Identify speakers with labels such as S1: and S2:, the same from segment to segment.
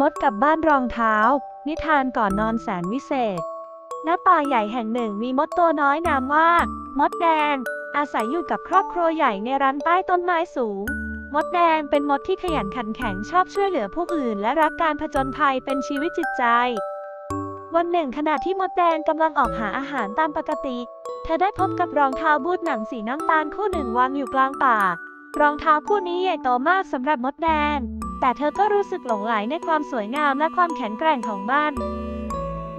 S1: มดกับบ้านรองเท้า นิทานก่อนนอนแสนวิเศษ ณ ป่าใหญ่แห่งหนึ่งมีมดตัวน้อยนามว่า มดแดง อาศัยอยู่กับครอบครัวใหญ่ในรังใต้ต้นไม้สูง มดแดงเป็นมดที่ขยันขันแข็งชอบช่วยเหลือผู้อื่น และรักการผจญภัยเป็นชีวิตจิตใจ วันหนึ่งขณะที่มดแดงกำลังออกหาอาหารตามปกติ เธอได้พบกับรองเท้าบูทหนังสีน้ำตาลคู่หนึ่งวางอยู่กลางป่า รองเท้าคู่นี้ใหญ่โตมากสำหรับมดแดง แต่เธอก็รู้สึกหลงไหลในความสวยงามและความแข็งแกร่งของบ้าน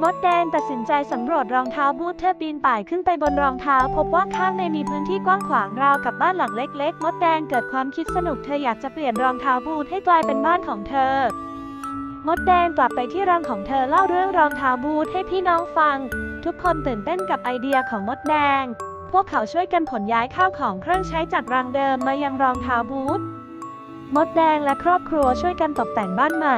S1: มดแดงตัดสินใจสำรวจรองเท้าบูทเธอปีนป่ายขึ้นไปบนรองเท้า พบว่าข้างในมีพื้นที่กว้างขวางราวกับบ้านหลังเล็ก ๆ มดแดงเกิดความคิดสนุกเธออยากจะเปลี่ยนรองเท้าบูทให้กลายเป็นบ้านของเธอ มดแดงกลับไปที่รังของเธอเล่าเรื่องรองเท้าบูทให้พี่น้องฟัง ทุกคนตื่นเต้นกับไอเดียของมดแดง พวกเขาช่วยกันขนย้ายข้าวของเครื่องใช้จากรังเดิมมายังรองเท้าบูท มดแดงและครอบครัวช่วยกันตกแต่งบ้านใหม่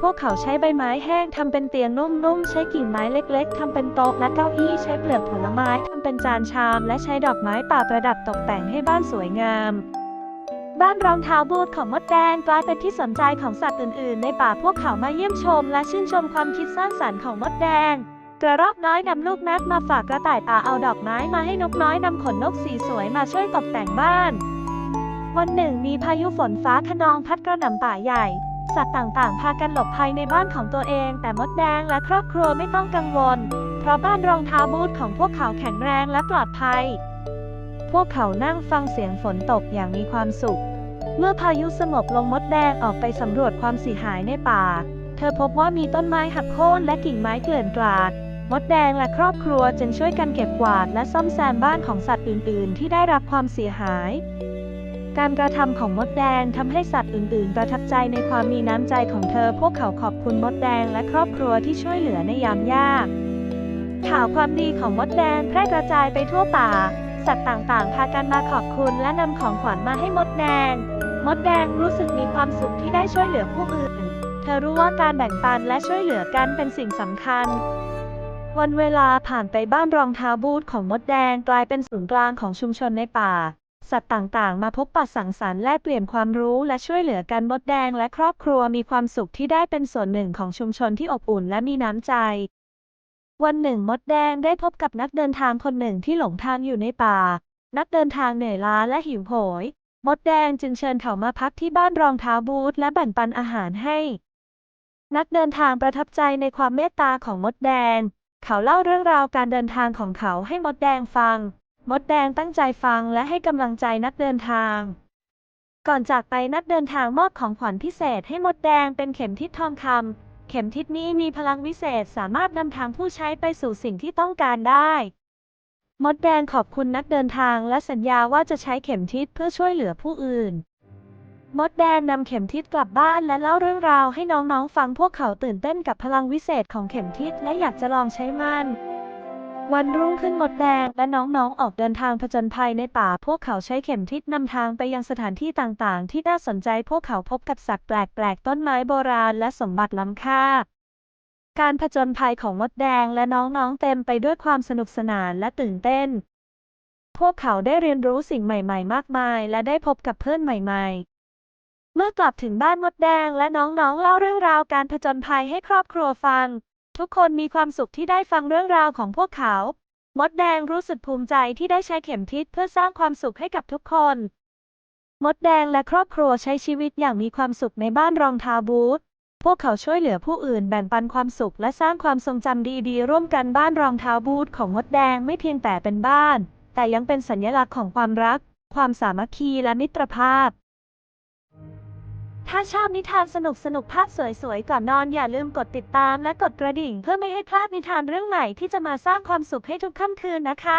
S1: พวกเขาใช้ใบไม้แห้งทำเป็นเตียงนุ่มๆ ใช้กิ่งไม้เล็กๆทำเป็นโต๊ะและเก้าอี้ ใช้เปลือกผลไม้ทำเป็นจานชาม และใช้ดอกไม้ป่าประดับตกแต่งให้บ้านสวยงาม บ้านรองเท้าบูทของมดแดงกลายเป็นที่สนใจของสัตว์อื่นๆ ในป่าพวกเขามาเยี่ยมชม และชื่นชมความคิดสร้างสรรค์ของมดแดง กระรอกน้อยนำลูกนัดมาฝากกระต่ายป่าเอาดอกไม้มาให้นกน้อยนำขนนกสีสวยมาช่วยตกแต่งบ้าน วันหนึ่งมีพายุฝนฟ้าคะนองพัดกระหน่ำป่าใหญ่ สัตว์ต่างๆ พากันหลบภัยในบ้านของตัวเอง แต่มดแดงและครอบครัวไม่ต้องกังวล เพราะบ้านรองเท้าบูทของพวกเขาแข็งแรงและปลอดภัย พวกเขานั่งฟังเสียงฝนตกอย่างมีความสุข เมื่อพายุสงบลงมดแดงออกไปสำรวจความเสียหายในป่า เธอพบว่ามีต้นไม้หักโค่นและกิ่งไม้เกลื่อนกลาด มดแดงและครอบครัวจึงช่วยกันเก็บกวาดและซ่อมแซมบ้านของสัตว์อื่น ๆ ที่ได้รับความเสียหาย การกระทำของมดแดงทำให้สัตว์อื่น ๆ ประทับใจในความมีน้ำใจของเธอ พวกเขาขอบคุณมดแดงและครอบครัวที่ช่วยเหลือในยามยาก ข่าวความดีของมดแดงแพร่กระจายไปทั่วป่า สัตว์ต่าง ๆ พากันมาขอบคุณและนำของขวัญมาให้มดแดง มดแดงรู้สึกมีความสุขที่ได้ช่วยเหลือผู้อื่น เธอรู้ว่าการแบ่งปันและช่วยเหลือกันเป็นสิ่งสำคัญ วันเวลาผ่านไปบ้านรองเท้าบูทของมดแดงกลายเป็นศูนย์กลางของชุมชนในป่า สัตว์ต่างๆ มาพบปะสังสรรค์แลกเปลี่ยนความรู้และช่วยเหลือกันมดแดงและครอบครัวมีความสุขที่ได้เป็นส่วนหนึ่งของชุมชนที่อบอุ่นและมีน้ำใจ วันหนึ่งมดแดงได้พบกับนักเดินทางคนหนึ่งที่หลงทางอยู่ในป่า นักเดินทางเหนื่อยล้าและหิวโหย มดแดงจึงเชิญเขามาพักที่บ้านรองเท้าบูทและแบ่งปันอาหารให้ นักเดินทางประทับใจในความเมตตาของมดแดง เขาเล่าเรื่องราวการเดินทางของเขาให้มดแดงฟัง มดแดงตั้งใจฟังและให้กำลังใจนักเดินทาง ก่อนจากไปนักเดินทางมอบของขวัญพิเศษให้มดแดงเป็นเข็มทิศทองคำ เข็มทิศนี้มีพลังวิเศษสามารถนำทางผู้ใช้ไปสู่สิ่งที่ต้องการได้ มดแดงขอบคุณนักเดินทางและสัญญาว่าจะใช้เข็มทิศเพื่อช่วยเหลือผู้อื่น มดแดงนำเข็มทิศกลับบ้านและเล่าเรื่องราวให้น้องๆฟังพวกเขาตื่นเต้นกับพลังวิเศษของเข็มทิศและอยากจะลองใช้มัน วันรุ่งขึ้นมดแดงและน้องๆออกเดินทางผจญภัยในป่า พวกเขาใช้เข็มทิศนำทางไปยังสถานที่ต่างๆ ที่น่าสนใจพวกเขาพบกับสัตว์แปลกๆ ต้นไม้โบราณและสมบัติล้ำค่า การผจญภัยของมดแดงและน้องๆเต็มไปด้วยความสนุกสนานและตื่นเต้น พวกเขาได้เรียนรู้สิ่งใหม่ ๆ มากมาย และได้พบกับเพื่อนใหม่ ๆ เมื่อกลับถึงบ้านมดแดงและน้องๆเล่าเรื่องราวการผจญภัยให้ครอบครัวฟัง ทุกคนมีความสุขที่ได้ฟังเรื่องราวของพวกเขา มดแดงรู้สึกภูมิใจที่ได้ใช้เข็มทิศเพื่อสร้างความสุขให้กับทุกคน มดแดงและครอบครัวใช้ชีวิตอย่างมีความสุขในบ้านรองเท้าบูทพวกเขาช่วยเหลือผู้อื่นแบ่งปันความสุขและสร้างความทรงจำดีๆ ร่วมกันบ้านรองเท้าบูทของมดแดงไม่เพียงแต่เป็นบ้าน แต่ยังเป็นสัญลักษณ์ของความรัก ความสามัคคีและมิตรภาพ ถ้าชอบนิทานสนุกสนุกๆภาพสวยๆ ก่อนนอนอย่าลืมกดติดตามและกดกระดิ่ง เพื่อไม่ให้พลาดนิทานเรื่องใหม่ที่จะมาสร้างความสุขให้ทุกค่ำคืนนะคะ